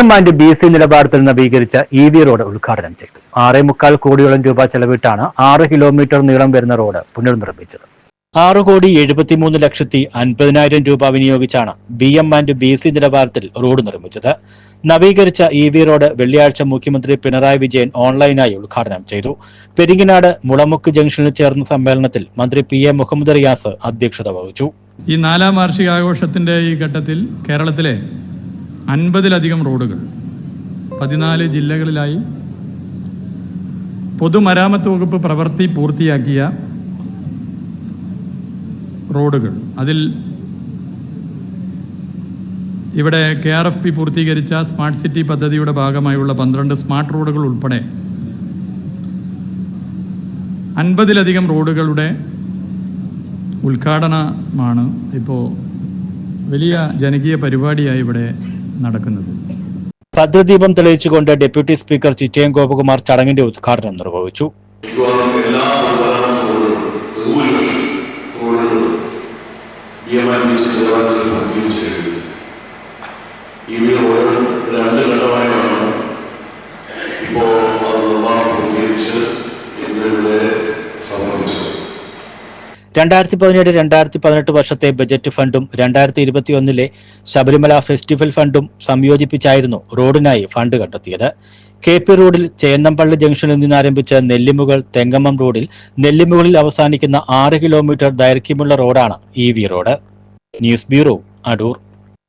M and B C നിലവാരത്തിൽ നവീകരിച്ച E V road ഉദ്ഘാടനം ചെയ്തു. ആറേ മുക്കാൽ കോടിയോളം രൂപ ചെലവിട്ടാണ് ആറ് കിലോമീറ്റർ നീളം വരുന്ന റോഡ് പുനർനിർമ്മിച്ചത്. ആറ് കോടി എഴുപത്തിമൂന്ന് ലക്ഷത്തി അൻപതിനായിരം രൂപ വിനിയോഗിച്ചാണ് B M and B C നിലവാരത്തിൽ റോഡ് നിർമ്മിച്ചത്. നവീകരിച്ച ഇ വി റോഡ് വെള്ളിയാഴ്ച മുഖ്യമന്ത്രി പിണറായി വിജയൻ ഓൺലൈനായി ഉദ്ഘാടനം ചെയ്തു. പെരിങ്ങനാട് മുളമുക്ക് ജംഗ്ഷനിൽ ചേർന്ന സമ്മേളനത്തിൽ മന്ത്രി പി എ മുഹമ്മദ് റിയാസ് അധ്യക്ഷത വഹിച്ചു. ഈ നാലാം വാർഷികാഘോഷത്തിന്റെ ഈ ഘട്ടത്തിൽ കേരളത്തിലെ അൻപതിലധികം റോഡുകൾ. പതിനാല് ജില്ലകളിലായി പൊതുമരാമത്ത് വകുപ്പ് പ്രവൃത്തി പൂർത്തിയാക്കിയ റോഡുകൾ. അതിൽ ഇവിടെ കെ ആർ എഫ് പി പൂർത്തീകരിച്ച സ്മാർട്ട് സിറ്റി പദ്ധതിയുടെ ഭാഗമായുള്ള പന്ത്രണ്ട് സ്മാർട്ട് റോഡുകൾ ഉൾപ്പെടെ അൻപതിലധികം റോഡുകളുടെ ഉദ്ഘാടനമാണ് ഇപ്പോൾ വലിയ ജനകീയ പരിപാടിയായി ഇവിടെ നടക്കുന്നത്. ഭദ്രദീപം തെളിയിച്ചുകൊണ്ട് ഡെപ്യൂട്ടി സ്പീക്കർ ചിറ്റയം ഗോപകുമാർ ചടങ്ങിന്റെ ഉദ്ഘാടനം നിർവഹിച്ചു. രണ്ട് ഘട്ടമായാണ് ഇപ്പോൾ അത് നിർമ്മാണം പൂർത്തീകരിച്ച് രണ്ടായിരത്തി പതിനേഴ് രണ്ടായിരത്തി പതിനെട്ട് വർഷത്തെ ബജറ്റ് ഫണ്ടും രണ്ടായിരത്തി ഇരുപത്തിയൊന്നിലെ ശബരിമല ഫെസ്റ്റിവൽ ഫണ്ടും സംയോജിപ്പിച്ചായിരുന്നു റോഡിനായി ഫണ്ട് കണ്ടെത്തിയത്. കെ പി റോഡിൽ ചേന്നമ്പള്ളി ജംഗ്ഷനിൽ നിന്ന് ആരംഭിച്ച നെല്ലിമുകൾ തെങ്ങമ്മം റോഡിൽ നെല്ലിമുകളിൽ അവസാനിക്കുന്ന ആറ് കിലോമീറ്റർ ദൈർഘ്യമുള്ള റോഡാണ് E V road. News bureau Adoor.